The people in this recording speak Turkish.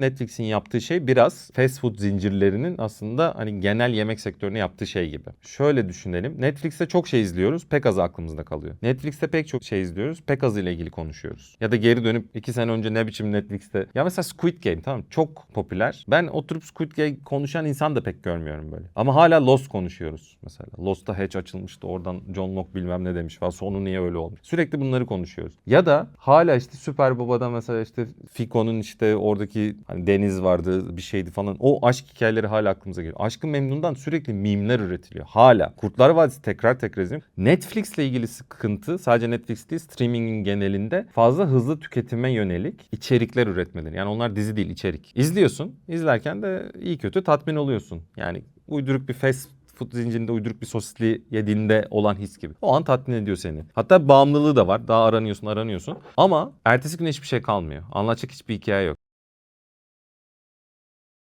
Netflix'in yaptığı şey biraz fast food zincirlerinin aslında hani genel yemek sektörüne yaptığı şey gibi. Şöyle düşünelim. Netflix'te çok şey izliyoruz. Pek az aklımızda kalıyor. Netflix'te pek çok şey izliyoruz. Pek az ile ilgili konuşuyoruz. Ya da geri dönüp iki sene önce ne biçim Netflix'te. Ya mesela Squid Game tamam çok popüler. Ben oturup Squid Game konuşan insan da pek görmüyorum böyle. Ama hala Lost konuşuyoruz mesela. Lost'ta hatch açılmıştı. Oradan John Locke bilmem ne demiş falan. Sonu niye öyle olmuş. Sürekli bunları konuşuyoruz. Ya da hala işte Süper Baba'da mesela işte Fiko'nun işte oradaki hani deniz vardı bir şeydi falan. O aşk hikayeleri hala aklımıza geliyor. Aşkı Memnun'dan sürekli mimler üretiliyor. Hala. Kurtlar Vadisi tekrar tekrar izliyorum. Netflix'le ilgili sıkıntı sadece Netflix değil streamingin genelinde fazla hızlı tüketime yönelik içerikler üretmeleri. Yani onlar dizi değil içerik. İzliyorsun. İzlerken de iyi kötü tatmin oluyorsun. Yani uyduruk bir fast food zincirinde uyduruk bir sosisli yediğinde olan his gibi. O an tatmin ediyor seni. Hatta bağımlılığı da var. Daha aranıyorsun aranıyorsun. Ama ertesi gün hiçbir şey kalmıyor. Anlatacak hiçbir hikaye yok.